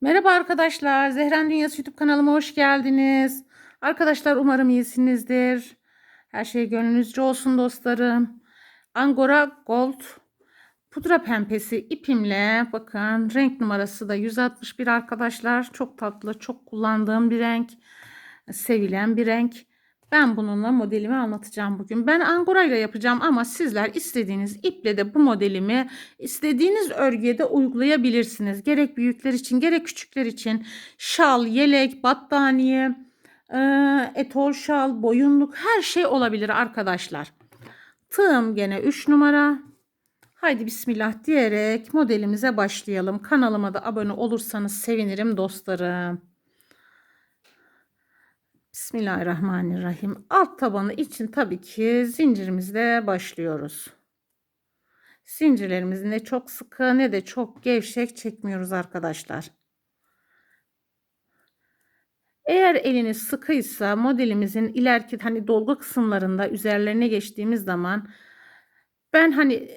Merhaba arkadaşlar. Zehren Dünyası YouTube kanalıma hoş geldiniz. Arkadaşlar umarım iyisinizdir. Her şey gönlünüzce olsun dostlarım. Angora Gold pudra pembesi ipimle bakın renk numarası da 161 arkadaşlar. Çok tatlı, çok kullandığım bir renk. Sevilen bir renk. Ben bununla modelimi anlatacağım bugün. Ben angora yapacağım ama sizler istediğiniz iple de bu modelimi istediğiniz örgüye de uygulayabilirsiniz. Gerek büyükler için gerek küçükler için şal, yelek, battaniye, e, etol şal, boyunluk her şey olabilir arkadaşlar. Tığım gene 3 numara. Haydi bismillah diyerek modelimize başlayalım. Kanalıma da abone olursanız sevinirim dostlarım. Bismillahirrahmanirrahim. Alt tabanı için tabii ki zincirimizle başlıyoruz. Zincirlerimizi ne çok sıkı ne de çok gevşek çekmiyoruz arkadaşlar. Eğer eliniz sıkıysa modelimizin ileriki hani dolgu kısımlarında üzerlerine geçtiğimiz zaman ben hani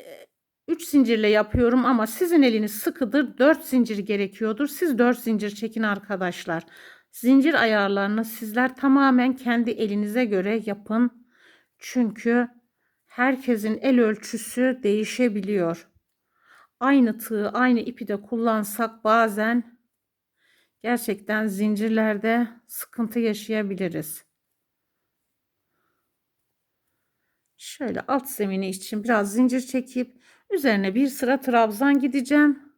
3 zincirle yapıyorum ama sizin eliniz sıkıdır 4 zincir gerekiyordur. Siz 4 zincir çekin arkadaşlar. Zincir ayarlarını sizler tamamen kendi elinize göre yapın. Çünkü herkesin el ölçüsü değişebiliyor. Aynı tığı, aynı ipi de kullansak bazen gerçekten zincirlerde sıkıntı yaşayabiliriz. Şöyle alt zemini için biraz zincir çekip üzerine bir sıra trabzan gideceğim.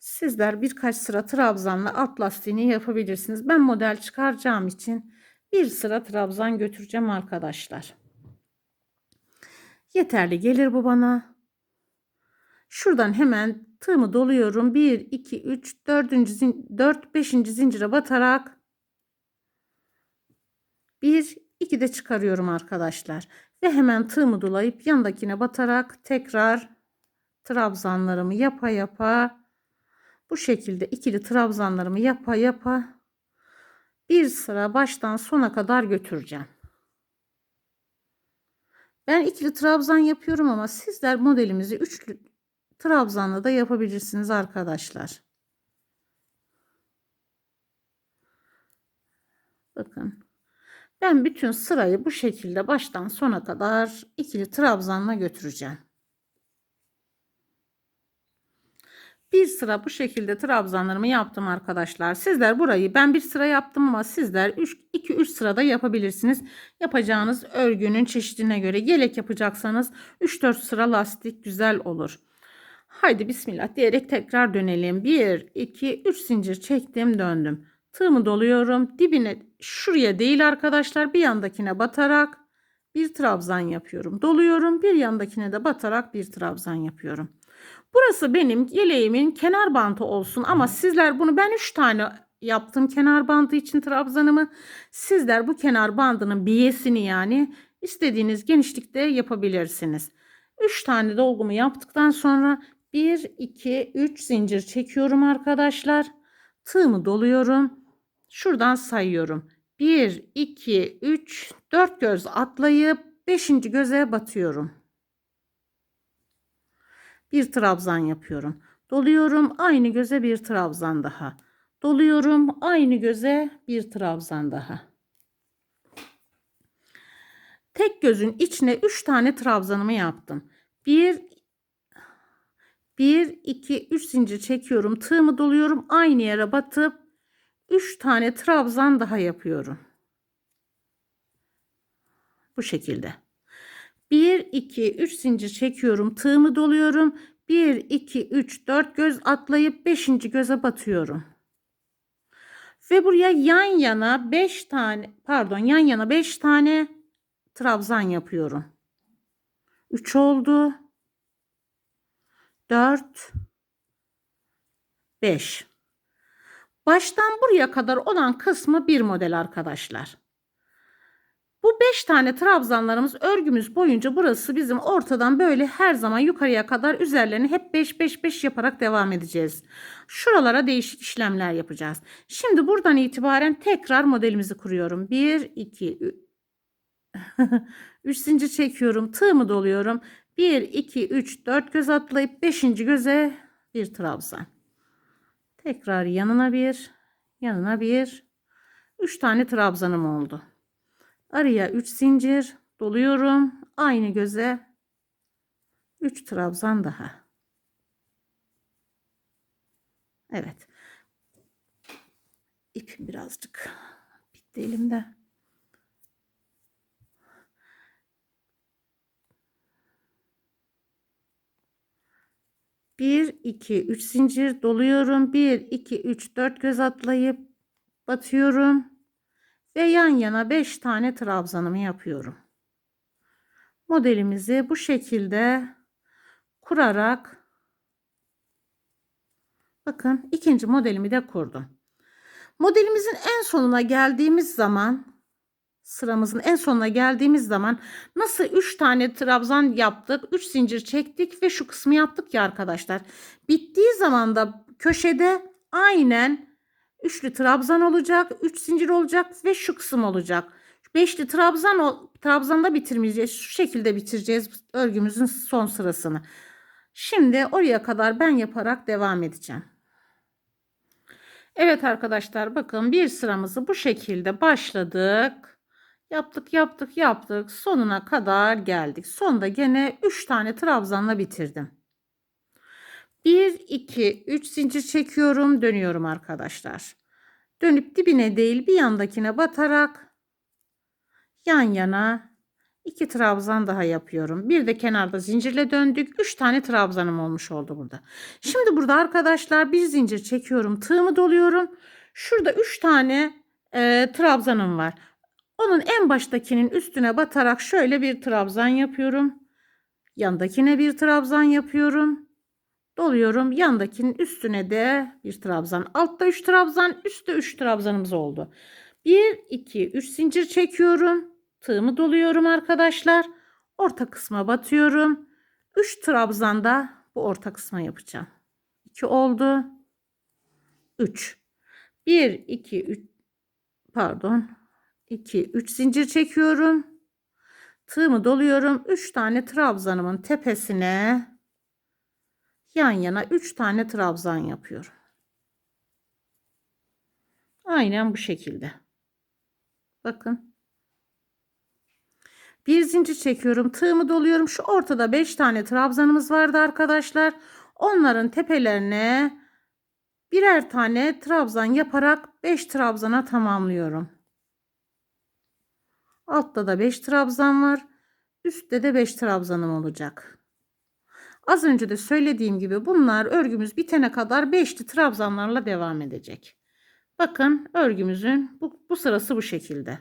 Sizler birkaç sıra trabzanla alt lastiğini yapabilirsiniz. Ben model çıkaracağım için bir sıra trabzan götüreceğim arkadaşlar. Yeterli gelir bu bana. Şuradan hemen tığımı doluyorum. 1, 2, 3, 4. 4, 5. zincire batarak 1, 2 de çıkarıyorum arkadaşlar. Ve hemen tığımı dolayıp yandakine batarak tekrar trabzanlarımı yapa yapa bu şekilde ikili trabzanlarımı yapa yapa bir sıra baştan sona kadar götüreceğim. Ben ikili trabzan yapıyorum ama sizler modelimizi üçlü trabzanla da yapabilirsiniz arkadaşlar. Bakın. Ben bütün sırayı bu şekilde baştan sona kadar ikili trabzanla götüreceğim. Bir sıra bu şekilde trabzanlarımı yaptım arkadaşlar. Sizler burayı ben bir sıra yaptım ama sizler 2-3 sırada yapabilirsiniz. Yapacağınız örgünün çeşidine göre yelek yapacaksanız 3-4 sıra lastik güzel olur. Haydi bismillah diyerek tekrar dönelim. 1, 2, 3 zincir çektim döndüm. Tığımı doluyorum. Dibine şuraya değil arkadaşlar bir yandakine batarak bir trabzan yapıyorum. Doluyorum bir yandakine de batarak bir trabzan yapıyorum. Burası benim yeleğimin kenar bantı olsun ama sizler bunu ben 3 tane yaptım kenar bandı için trabzanımı. Sizler bu kenar bandının biyesini yani istediğiniz genişlikte yapabilirsiniz. 3 tane dolgumu yaptıktan sonra 1 2 3 zincir çekiyorum arkadaşlar. Tığımı doluyorum. Şuradan sayıyorum. 1 2 3 4 göz atlayıp 5. göze batıyorum bir trabzan yapıyorum. Doluyorum aynı göze bir trabzan daha. Doluyorum aynı göze bir trabzan daha. Tek gözün içine 3 tane trabzanımı yaptım. 1 1 2 3 zincir çekiyorum. Tığımı doluyorum. Aynı yere batıp 3 tane trabzan daha yapıyorum. Bu şekilde. 1 2 3 zincir çekiyorum. Tığımı doluyorum. 1 2 3 4 göz atlayıp 5. göze batıyorum. Ve buraya yan yana 5 tane pardon yan yana 5 tane trabzan yapıyorum. 3 oldu. 4 5 Baştan buraya kadar olan kısmı bir model arkadaşlar. Bu 5 tane trabzanlarımız örgümüz boyunca burası bizim ortadan böyle her zaman yukarıya kadar üzerlerini hep 5 5 5 yaparak devam edeceğiz. Şuralara değişik işlemler yapacağız. Şimdi buradan itibaren tekrar modelimizi kuruyorum. 1 2 3 zincir çekiyorum. Tığımı doluyorum. 1 2 3 4 göz atlayıp 5. göze bir trabzan. Tekrar yanına bir, yanına bir. 3 tane trabzanım oldu. Araya 3 zincir doluyorum. Aynı göze 3 trabzan daha. Evet. İpim birazcık bitti elimde. Bir, iki, üç zincir doluyorum. Bir, iki, üç, dört göz atlayıp batıyorum. Ve yan yana beş tane trabzanımı yapıyorum. Modelimizi bu şekilde kurarak bakın ikinci modelimi de kurdum. Modelimizin en sonuna geldiğimiz zaman sıramızın en sonuna geldiğimiz zaman nasıl 3 tane trabzan yaptık, 3 zincir çektik ve şu kısmı yaptık ya arkadaşlar. Bittiği zaman da köşede aynen üçlü trabzan olacak, 3 zincir olacak ve şu kısım olacak. Beşli trabzan trabzanda bitirmeyeceğiz. Şu şekilde bitireceğiz örgümüzün son sırasını. Şimdi oraya kadar ben yaparak devam edeceğim. Evet arkadaşlar bakın bir sıramızı bu şekilde başladık. Yaptık yaptık yaptık sonuna kadar geldik. Sonda gene 3 tane trabzanla bitirdim. 1 2 3 zincir çekiyorum dönüyorum arkadaşlar. Dönüp dibine değil bir yandakine batarak yan yana 2 trabzan daha yapıyorum. Bir de kenarda zincirle döndük. 3 tane trabzanım olmuş oldu burada. Şimdi burada arkadaşlar bir zincir çekiyorum. Tığımı doluyorum. Şurada 3 tane e, trabzanım var. Onun en baştakinin üstüne batarak şöyle bir trabzan yapıyorum. Yandakine bir trabzan yapıyorum. Doluyorum. Yandakinin üstüne de bir trabzan. Altta 3 trabzan, üstte 3 trabzanımız oldu. 1 2 3 zincir çekiyorum. Tığımı doluyorum arkadaşlar. Orta kısma batıyorum. 3 trabzan da bu orta kısma yapacağım. 2 oldu. 3. 1 2 3 pardon 2 3 zincir çekiyorum. Tığımı doluyorum. 3 tane trabzanımın tepesine yan yana 3 tane trabzan yapıyorum. Aynen bu şekilde. Bakın. Bir zincir çekiyorum. Tığımı doluyorum. Şu ortada 5 tane trabzanımız vardı arkadaşlar. Onların tepelerine birer tane trabzan yaparak 5 trabzana tamamlıyorum. Altta da 5 trabzan var. Üstte de 5 trabzanım olacak. Az önce de söylediğim gibi bunlar örgümüz bitene kadar 5'li trabzanlarla devam edecek. Bakın örgümüzün bu, bu sırası bu şekilde.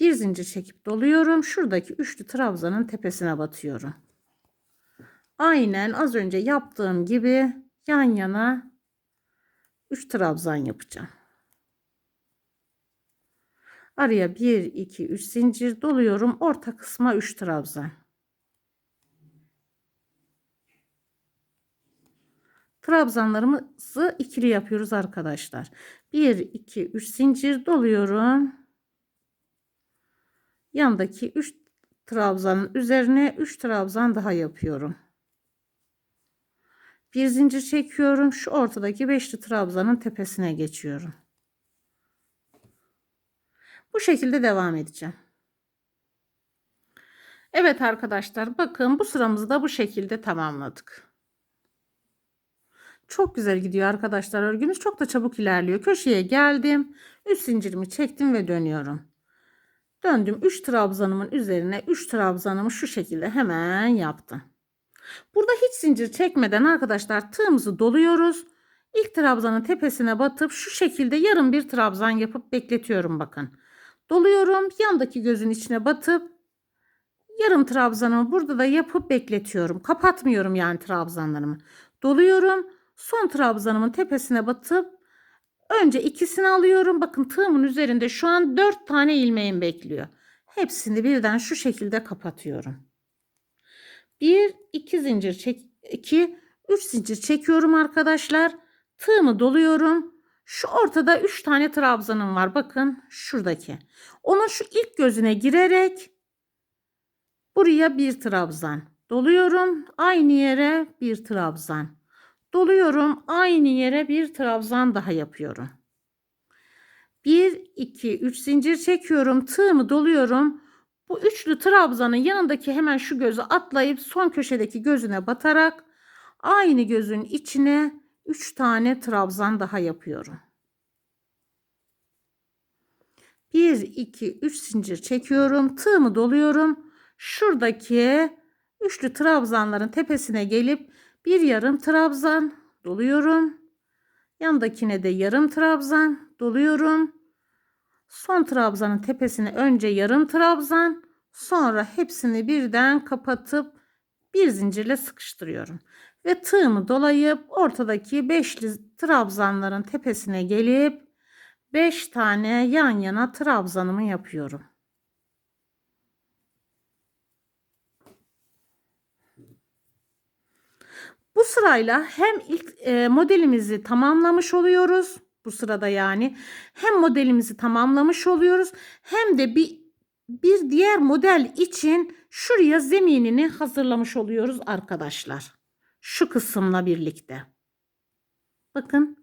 Bir zincir çekip doluyorum. Şuradaki üçlü trabzanın tepesine batıyorum. Aynen az önce yaptığım gibi yan yana 3 trabzan yapacağım. Araya 1 2 3 zincir doluyorum. Orta kısma 3 trabzan. Trabzanlarımızı ikili yapıyoruz arkadaşlar. 1 2 3 zincir doluyorum. Yandaki 3 trabzanın üzerine 3 trabzan daha yapıyorum. Bir zincir çekiyorum. Şu ortadaki 5'li trabzanın tepesine geçiyorum. Bu şekilde devam edeceğim. Evet arkadaşlar bakın bu sıramızı da bu şekilde tamamladık. Çok güzel gidiyor arkadaşlar örgümüz çok da çabuk ilerliyor. Köşeye geldim. Üst zincirimi çektim ve dönüyorum. Döndüm 3 trabzanımın üzerine 3 trabzanımı şu şekilde hemen yaptım. Burada hiç zincir çekmeden arkadaşlar tığımızı doluyoruz. İlk trabzanın tepesine batıp şu şekilde yarım bir trabzan yapıp bekletiyorum bakın. Doluyorum. Yandaki gözün içine batıp yarım trabzanımı burada da yapıp bekletiyorum. Kapatmıyorum yani trabzanlarımı. Doluyorum. Son trabzanımın tepesine batıp önce ikisini alıyorum. Bakın tığımın üzerinde şu an 4 tane ilmeğim bekliyor. Hepsini birden şu şekilde kapatıyorum. 1 2 zincir çek 2 3 zincir çekiyorum arkadaşlar. Tığımı doluyorum. Şu ortada 3 tane trabzanım var. Bakın şuradaki. Onun şu ilk gözüne girerek buraya bir trabzan doluyorum. Aynı yere bir trabzan. Doluyorum. Aynı yere bir trabzan daha yapıyorum. 1, 2, 3 zincir çekiyorum. Tığımı doluyorum. Bu üçlü trabzanın yanındaki hemen şu gözü atlayıp son köşedeki gözüne batarak aynı gözün içine 3 tane trabzan daha yapıyorum. 1, 2, 3 zincir çekiyorum. Tığımı doluyorum. Şuradaki üçlü trabzanların tepesine gelip bir yarım trabzan doluyorum. Yandakine de yarım trabzan doluyorum. Son trabzanın tepesine önce yarım trabzan, sonra hepsini birden kapatıp bir zincirle sıkıştırıyorum. Ve tığımı dolayıp ortadaki beşli trabzanların tepesine gelip 5 tane yan yana trabzanımı yapıyorum. Bu sırayla hem ilk e, modelimizi tamamlamış oluyoruz. Bu sırada yani hem modelimizi tamamlamış oluyoruz hem de bir bir diğer model için şuraya zeminini hazırlamış oluyoruz arkadaşlar. Şu kısımla birlikte. Bakın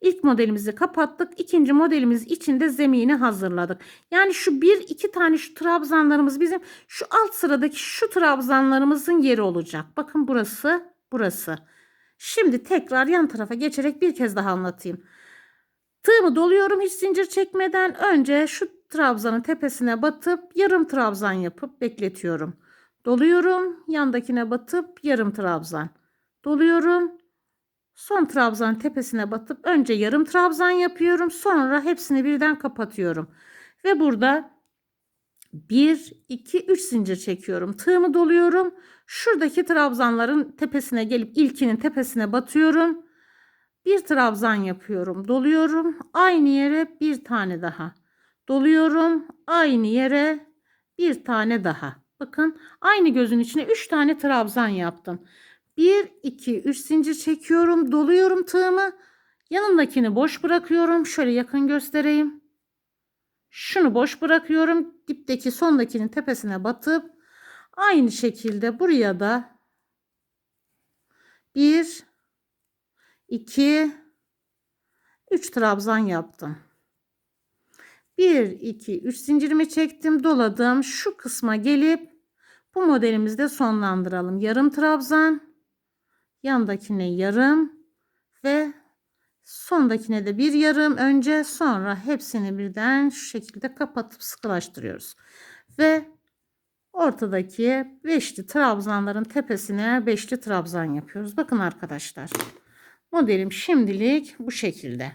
ilk modelimizi kapattık. İkinci modelimiz için de zemini hazırladık. Yani şu bir iki tane şu trabzanlarımız bizim şu alt sıradaki şu trabzanlarımızın yeri olacak. Bakın burası burası. Şimdi tekrar yan tarafa geçerek bir kez daha anlatayım. Tığımı doluyorum hiç zincir çekmeden önce şu trabzanın tepesine batıp yarım trabzan yapıp bekletiyorum. Doluyorum yandakine batıp yarım trabzan. Doluyorum. Son trabzan tepesine batıp önce yarım trabzan yapıyorum. Sonra hepsini birden kapatıyorum. Ve burada 1, 2, 3 zincir çekiyorum. Tığımı doluyorum. Şuradaki trabzanların tepesine gelip ilkinin tepesine batıyorum. Bir trabzan yapıyorum. Doluyorum. Aynı yere bir tane daha. Doluyorum. Aynı yere bir tane daha. Bakın aynı gözün içine 3 tane trabzan yaptım. 1, 2, 3 zincir çekiyorum. Doluyorum tığımı. Yanındakini boş bırakıyorum. Şöyle yakın göstereyim. Şunu boş bırakıyorum. Dipteki sondakinin tepesine batıp aynı şekilde buraya da 1 2 3 trabzan yaptım. 1 2 3 zincirimi çektim, doladım. Şu kısma gelip bu modelimizde sonlandıralım. Yarım trabzan, yandakine yarım ve sondakine de bir yarım önce sonra hepsini birden şu şekilde kapatıp sıkılaştırıyoruz. Ve ortadaki beşli trabzanların tepesine beşli trabzan yapıyoruz. Bakın arkadaşlar. Modelim şimdilik bu şekilde.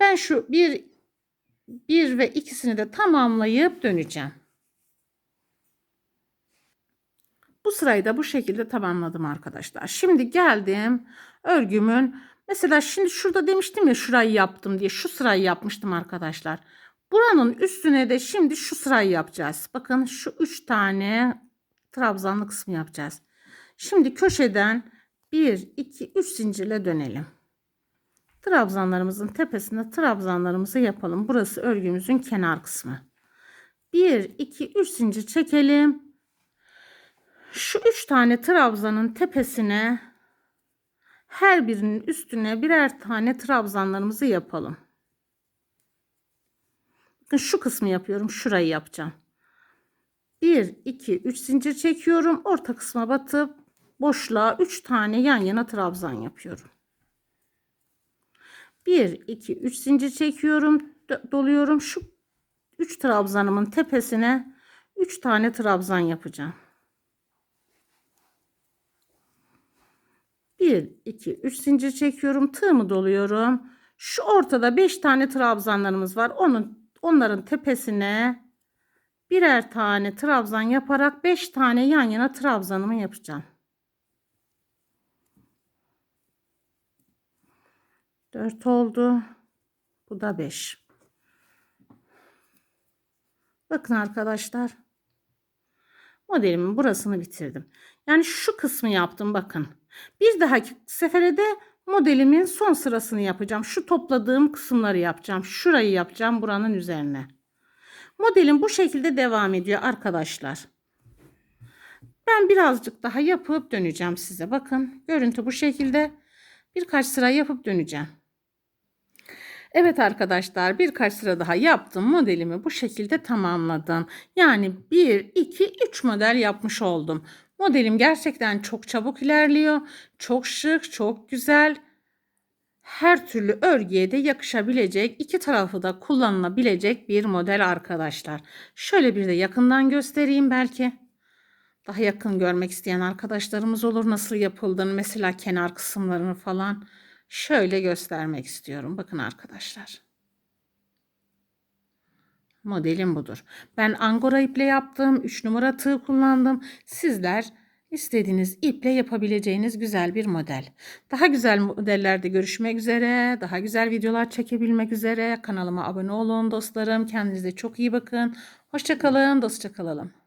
Ben şu bir, bir ve ikisini de tamamlayıp döneceğim. Bu sırayı da bu şekilde tamamladım arkadaşlar. Şimdi geldim örgümün mesela şimdi şurada demiştim ya şurayı yaptım diye şu sırayı yapmıştım arkadaşlar. Buranın üstüne de şimdi şu sırayı yapacağız. Bakın şu üç tane trabzanlı kısmı yapacağız. Şimdi köşeden 1, 2, 3 zincirle dönelim. Trabzanlarımızın tepesinde trabzanlarımızı yapalım. Burası örgümüzün kenar kısmı. 1, 2, 3 zincir çekelim. Şu 3 tane trabzanın tepesine her birinin üstüne birer tane trabzanlarımızı yapalım. Bakın şu kısmı yapıyorum. Şurayı yapacağım. 1, 2, 3 zincir çekiyorum. Orta kısma batıp boşluğa 3 tane yan yana trabzan yapıyorum. 1 2 3 zincir çekiyorum, doluyorum. Şu 3 trabzanımın tepesine 3 tane trabzan yapacağım. 1 2 3 zincir çekiyorum, tığımı doluyorum. Şu ortada 5 tane trabzanlarımız var. Onun onların tepesine birer tane trabzan yaparak 5 tane yan yana trabzanımı yapacağım. 4 oldu. Bu da 5. Bakın arkadaşlar. Modelimin burasını bitirdim. Yani şu kısmı yaptım bakın. Bir dahaki sefere de modelimin son sırasını yapacağım. Şu topladığım kısımları yapacağım. Şurayı yapacağım buranın üzerine. Modelim bu şekilde devam ediyor arkadaşlar. Ben birazcık daha yapıp döneceğim size. Bakın görüntü bu şekilde. Birkaç sıra yapıp döneceğim. Evet arkadaşlar birkaç sıra daha yaptım. Modelimi bu şekilde tamamladım. Yani 1, 2, 3 model yapmış oldum. Modelim gerçekten çok çabuk ilerliyor. Çok şık, çok güzel. Her türlü örgüye de yakışabilecek, iki tarafı da kullanılabilecek bir model arkadaşlar. Şöyle bir de yakından göstereyim belki. Daha yakın görmek isteyen arkadaşlarımız olur. Nasıl yapıldığını mesela kenar kısımlarını falan şöyle göstermek istiyorum. Bakın arkadaşlar. Modelim budur. Ben angora iple yaptım. 3 numara tığ kullandım. Sizler istediğiniz iple yapabileceğiniz güzel bir model. Daha güzel modellerde görüşmek üzere. Daha güzel videolar çekebilmek üzere. Kanalıma abone olun dostlarım. Kendinize çok iyi bakın. Hoşçakalın. Dostça kalalım.